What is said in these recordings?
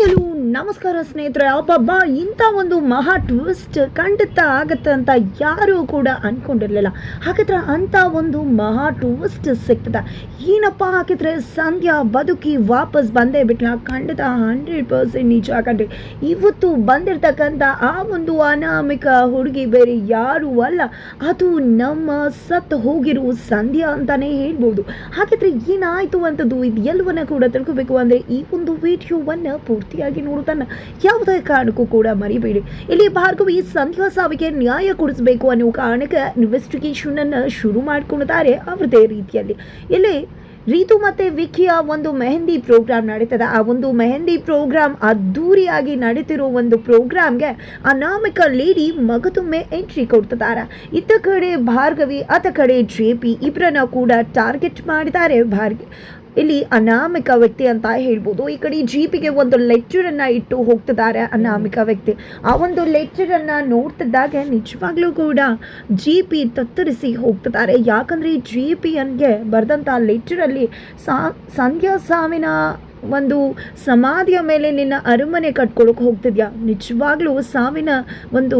Salut, ನಮಸ್ಕಾರ ಸ್ನೇಹಿತರೆ ಅಬ್ಬಬ್ಬಾ ಇಂಥ ಒಂದು ಮಹಾ ಟ್ವಿಸ್ಟ್ ಖಂಡಿತ ಆಗತ್ತೆ ಅಂತ ಯಾರೂ ಕೂಡ ಅನ್ಕೊಂಡಿರ್ಲಿಲ್ಲ. ಹಾಗಿದ್ರೆ ಅಂತ ಒಂದು ಮಹಾ ಟ್ವಿಸ್ಟ್ ಸಿಗ್ತದ ಏನಪ್ಪ ಹಾಕಿದ್ರೆ ಸಂಧ್ಯಾ ಬದುಕಿ ವಾಪಸ್ ಬಂದೇ ಬಿಟ್ಲ, ಖಂಡಿತ ಹಂಡ್ರೆಡ್ ಪರ್ಸೆಂಟ್ ನಿಜ ಹಾಕಂಡ್ರಿ ಇವತ್ತು ಬಂದಿರ್ತಕ್ಕಂಥ ಆ ಒಂದು ಅನಾಮಿಕ ಹುಡುಗಿ ಬೇರೆ ಯಾರು ಅಲ್ಲ. ಅದು ನಮ್ಮ ಸತ್ತು ಹೋಗಿರೋ ಸಂಧ್ಯಾ ಅಂತಾನೆ ಹೇಳ್ಬೋದು. ಹಾಗಿದ್ರೆ ಏನಾಯಿತು ಅಂತದ್ದು ಇದು ಎಲ್ಲವನ್ನ ಕೂಡ ತಿಳ್ಕೋಬೇಕು. ಅಂದ್ರೆ ಈ ಒಂದು ವಿಡಿಯೋವನ್ನ ಪೂರ್ತಿಯಾಗಿ ನೋಡುತ್ತಾನ ಯಾವುದೇ ಕಾರಣಕ್ಕೂ ಕೂಡ ಮರಿಬೇಡಿ. ಇಲ್ಲಿ ಭಾರ್ಗವಿ ಸಂಧ್ಯಾ ಸಾವಿಗೆ ನ್ಯಾಯ ಕೊಡಿಸಬೇಕು ಅನ್ನೋ ಕಾರಣಕ್ಕೆ ಇನ್ವೆಸ್ಟಿಗೇಷನ್ ಅನ್ನು ಶುರು ಮಾಡ್ಕೊಂಡಿದ್ದಾರೆ ಅವ್ರದೇ ರೀತಿಯಲ್ಲಿ. ಇಲ್ಲಿ ರೀತು ಮತ್ತೆ ವಿಕಿಯ ಒಂದು ಮೆಹಂದಿ ಪ್ರೋಗ್ರಾಮ್ ನಡೀತದೆ. ಆ ಒಂದು ಮೆಹಂದಿ ಪ್ರೋಗ್ರಾಮ್ ಅದ್ದೂರಿಯಾಗಿ ನಡೀತಿರೋ ಒಂದು ಪ್ರೋಗ್ರಾಮ್ಗೆ ಅನಾಮಿಕ ಲೇಡಿ ಮಗದೊಮ್ಮೆ ಎಂಟ್ರಿ ಕೊಡ್ತಿದ್ದಾರೆ. ಇತ್ತ ಕಡೆ ಭಾರ್ಗವಿ ಆತ ಕಡೆ ಜೆ ಪಿ ಇಬ್ಬರನ್ನ ಕೂಡ ಟಾರ್ಗೆಟ್ ಮಾಡಿದ್ದಾರೆ ಭಾರ್ಗ ಇಲ್ಲಿ ಅನಾಮಿಕ ವ್ಯಕ್ತಿ ಅಂತ ಹೇಳ್ಬೋದು. ಈ ಕಡೆ ಜೀಪಿಗೆ ಒಂದು ಲೆಕ್ಚರ್ ಅನ್ನ ಇಟ್ಟು ಹೋಗ್ತಿದ್ದಾರೆ ಅನಾಮಿಕ ವ್ಯಕ್ತಿ. ಆ ಒಂದು ಲೆಕ್ಚರ್ ಅನ್ನ ನೋಡ್ತಿದ್ದಾಗ ನಿಜವಾಗ್ಲೂ ಕೂಡ ಜಿ ಪಿ ತತ್ತರಿಸಿ ಹೋಗ್ತಿದ್ದಾರೆ. ಯಾಕಂದ್ರೆ ಈ ಜಿ ಪಿ ಅನ್ಗೆ ಬರೆದಂಥ ಲೆಕ್ಚರ್ ಅಲ್ಲಿ ಸಾ, ಸಂಧ್ಯಾ ಸಾವಿನ ಒಂದು ಸಮಾಧಿಯ ಮೇಲೆ ನಿನ್ನ ಅರಮನೆ ಕಟ್ಕೊಳಕ್ ಹೋಗ್ತಿದ್ಯಾ? ನಿಜವಾಗ್ಲೂ ಸಾವಿನ ಒಂದು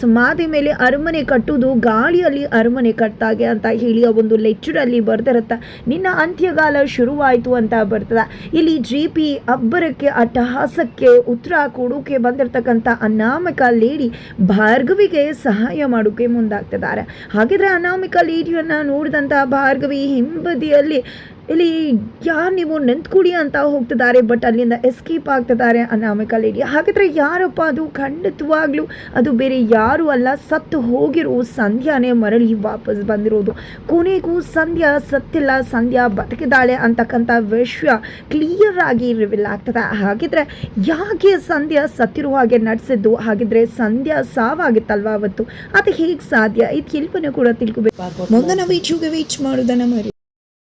ಸಮಾಧಿ ಮೇಲೆ ಅರಮನೆ ಕಟ್ಟುವುದು ಗಾಳಿಯಲ್ಲಿ ಅರಮನೆ ಕಟ್ಟಾಗೆ ಅಂತ ಹೇಳಿ ಆ ಒಂದು ಲೆಚ್ಚರಲ್ಲಿ ಬರ್ತಿರುತ್ತೆ ನಿನ್ನ ಅಂತ್ಯಗಾಲ ಶುರುವಾಯಿತು ಅಂತ ಬರ್ತದೆ. ಇಲ್ಲಿ ಜಿ ಪಿ ಅಬ್ಬರಕ್ಕೆ ಅಟ್ಟಹಾಸಕ್ಕೆ ಉತ್ತರ ಕೊಡೋಕೆ ಬಂದಿರತಕ್ಕಂಥ ಅನಾಮಿಕ ಲೇಡಿ ಭಾರ್ಗವಿಗೆ ಸಹಾಯ ಮಾಡೋಕೆ ಮುಂದಾಗ್ತಿದ್ದಾರೆ. ಹಾಗಿದ್ರೆ ಅನಾಮಿಕ ಲೇಡಿಯನ್ನ ನೋಡಿದಂಥ ಭಾರ್ಗವಿ ಹಿಂಬದಿಯಲ್ಲಿ ಇಲ್ಲಿ ಯಾರು ನೀವು ನೆಂತ್ಕೊಡಿ ಅಂತ ಹೋಗ್ತಿದ್ದಾರೆ ಬಟ್ ಅಲ್ಲಿಂದ ಎಸ್ಕೇಪ್ ಆಗ್ತಿದ್ದಾರೆ ಅನಾಮಿಕ ಲೇಡಿ ಹಾಗಿದ್ರೆ ಯಾರಪ್ಪ ಅದು? ಖಂಡಿತವಾಗ್ಲೂ ಅದು ಬೇರೆ ಯಾರು ಅಲ್ಲ. ಸತ್ತು ಹೋಗಿರೋ ಸಂಧ್ಯಾನೇ ಮರಳಿ ವಾಪಸ್ ಬಂದಿರೋದು. ಕೊನೆಗೂ ಸಂಧ್ಯಾ ಸತ್ತಿಲ್ಲ, ಸಂಧ್ಯಾ ಬದುಕಿದ್ದಾಳೆ ಅಂತಕ್ಕಂಥ ವಿಷಯ ಕ್ಲಿಯರ್ ಆಗಿ ರಿವೀಲ್ ಆಗ್ತದೆ. ಹಾಗಿದ್ರೆ ಯಾಕೆ ಸಂಧ್ಯಾ ಸತ್ತಿರುವ ಹಾಗೆ ನಡೆಸಿದ್ದು? ಹಾಗಿದ್ರೆ ಸಂಧ್ಯಾ ಸಾವಾಗಿತ್ತಲ್ವ ಅವತ್ತು? ಅದು ಹೇಗೆ ಸಾಧ್ಯ? ಇದು ಎಲ್ಲವನ್ನೂ ಕೂಡ ತಿಳ್ಕೊಬೇಕು. ಮುಂದಿನ ವಿಡಿಯೋಗೆ ವೀಚ್ ಮಾಡೋದನ್ನ ಮರಿ